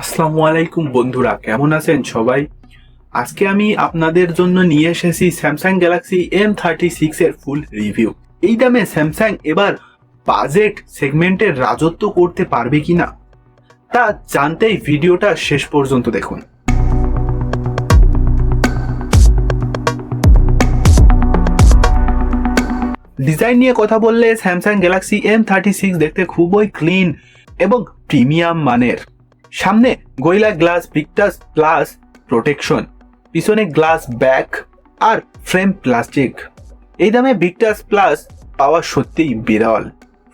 আসসালামু আলাইকুম বন্ধুরা, কেমন আছেন সবাই? আজকে আমি আপনাদের জন্য নিয়ে এসেছি Samsung Galaxy M thirty six এর ফুল রিভিউ এই দামে স্যামসাং এবার বাজেট সেগমেন্টের রাজত্ব করতে পারবে কি না তা জানতেই ভিডিওটা শেষ পর্যন্ত দেখুন। ডিজাইন নিয়ে কথা বললে Samsung Galaxy M thirty six দেখতে খুবই ক্লিন এবং প্রিমিয়াম মানের। সামনে Gorilla glass, Victus plus protection, পিছনে গ্লাস ব্যাক আর ফ্রেম প্লাস্টিক। এই দামে ভিক্টাস প্লাস পাওয়া সত্যিই বিরল।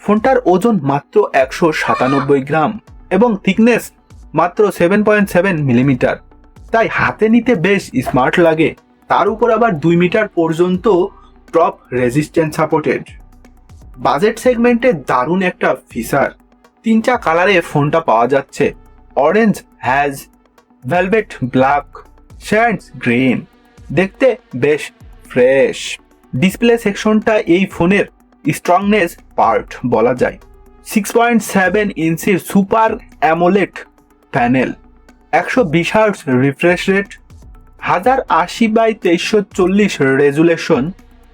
ফোনটার ওজন মাত্র একশো সাতানব্বই গ্রাম এবং থিকনেস মাত্র সেভেন পয়েন্ট সেভেন মিলিমিটার। তাই হাতে নিতে বেশ স্মার্ট লাগে। তার উপর আবার দুই মিটার পর্যন্ত ড্রপ রেজিস্ট্যান্স সাপোর্টেড। বাজেট সেগমেন্টে দারুণ একটা ফিচার। তিনটা কালারে ফোনটা পাওয়া যাচ্ছে। Orange haze velvet black sands green দেখতে বেশ ফ্রেশ ডিসপ্লে সেকশনটা এই ফোনের স্ট্রংনেস পার্ট বলা যায়। সিক্স পয়েন্ট সেভেন ইঞ্চির সুপার অ্যামোলেট প্যানেল একশো বিশ হার্টস রিফ্রেশ রেট হাজার আশি বাই তেইশশো চল্লিশ রেজুলেশন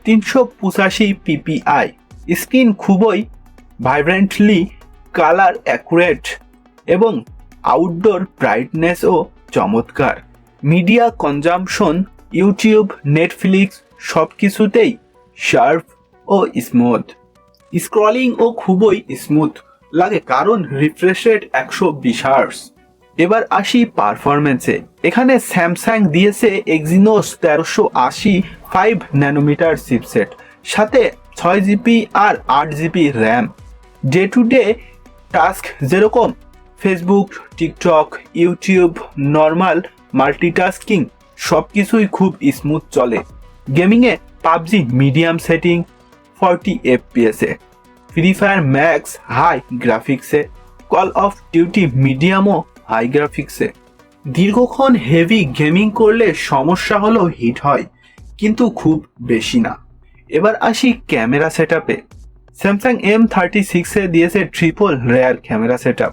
তিনশো পঁচাশি পিপিআই স্ক্রিন খুবই ভাইব্রেন্টলি কালার অ্যাকুরেট এবং আউটডোর ব্রাইটনেসও চমৎকার। মিডিয়া কনজামশন ইউটিউব নেটফ্লিক্স সব কিছুতেই শার্প ও স্মুথ স্ক্রলিং ও খুবই স্মুথ লাগে কারণ রিফ্রেশ রেট একশো বিশ হার্স এবার আসি পারফরমেন্সে এখানে স্যামসাং দিয়েছে এক্সিনোস তেরোশো আশি ফাইভ ন্যানোমিটার চিপসেট সাথে ছয় জিবি আর আট GB RAM day to day task যেরকম Facebook TikTok YouTube normal multitasking সব কিছুই খুব স্মুথ চলে। গেমিংয়ে পাবজি মিডিয়াম সেটিং ফর্টি এফপিএসে ফ্রি ফায়ার ম্যাক্স হাই গ্রাফিক্সে কল অফ ডিউটি মিডিয়ামও হাই গ্রাফিক্সে দীর্ঘক্ষণ হেভি গেমিং করলে সমস্যা হলো হিট হয়, কিন্তু খুব বেশি না। এবার আসি ক্যামেরা সেট আপে স্যামসাং এম থার্টি সিক্সে দিয়েছে triple rear camera set up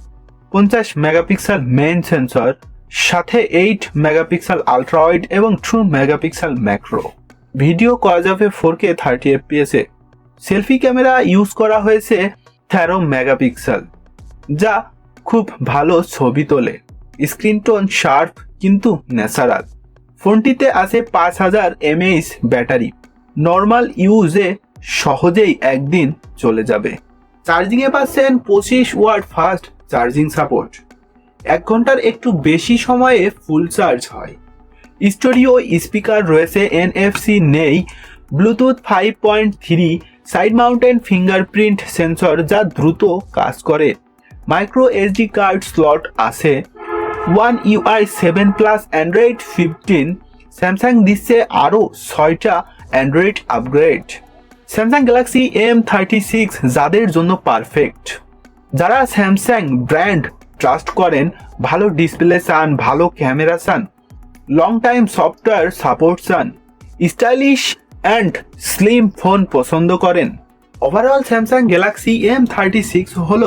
পঞ্চাশ মেগাপিক্সেল মেইন সেন্সর সাথে এইট মেগাপিক্সেল আলট্রাওয়াইড এবং টু মেগাপিক্সেল ম্যাক্রো ভিডিও করা যাবে ফোর কে থার্টি এফপিএসে সেলফি ক্যামেরা ইউজ করা হয়েছে তেরো মেগাপিক্সেল, যা খুব ভালো ছবি তোলে। স্ক্রিন টোন শার্প কিন্তু ন্যাচারাল ফোনটিতে আছে পাঁচ হাজার এমএইচ ব্যাটারি। নর্মাল ইউজে সহজেই একদিন চলে যাবে। চার্জিংয়ে পাচ্ছেন পঁচিশ ওয়াট ফাস্ট চার্জিং সাপোর্ট। এক ঘণ্টার একটু বেশি সময়ে ফুল চার্জ হয়। স্টুডিও স্পিকার রয়েছে, এনএফসি নেই, Bluetooth five point three, side mounted fingerprint sensor যা দ্রুত কাজ করে। মাইক্রো এসডি কার্ড স্লট আছে। One UI seven plus Android fifteen, Samsung দিচ্ছে আরও ছয়টা Android upgrade. Samsung Galaxy M thirty six, যাদের জন্য পারফেক্ট। যারা স্যামসাং ব্র্যান্ড ট্রাস্ট করেন, ভালো ডিসপ্লে চান, ভালো ক্যামেরা চান লং টাইম সফটওয়্যার সাপোর্ট চান স্টাইলিশ অ্যান্ড স্লিম ফোন পছন্দ করেন। Overall Samsung Galaxy M thirty six হল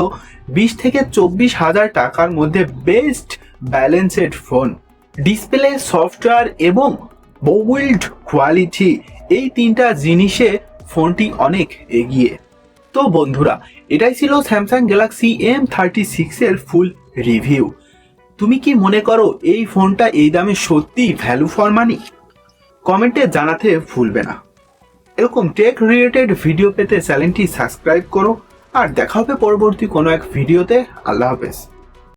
বিশ থেকে চব্বিশ হাজার টাকার মধ্যে best balanced phone display software এবং বোল্ড কোয়ালিটি এই তিনটা জিনিসে ফোনটি অনেক এগিয়ে। তো বন্ধুরা, এটাই ছিল স্যামসাং গ্যালাক্সি এম থার্টি সিক্সের ফুল রিভিউ তুমি কি মনে করো এই ফোনটা এই দামে সত্যি ভ্যালু ফর মানি কমেন্টে জানাতে ভুলবে না। এরকম টেক রিলেটেড ভিডিও পেতে চ্যানেলটি সাবস্ক্রাইব করো। আর দেখা হবে পরবর্তী কোনো এক ভিডিওতে আল্লাহ হাফেজ।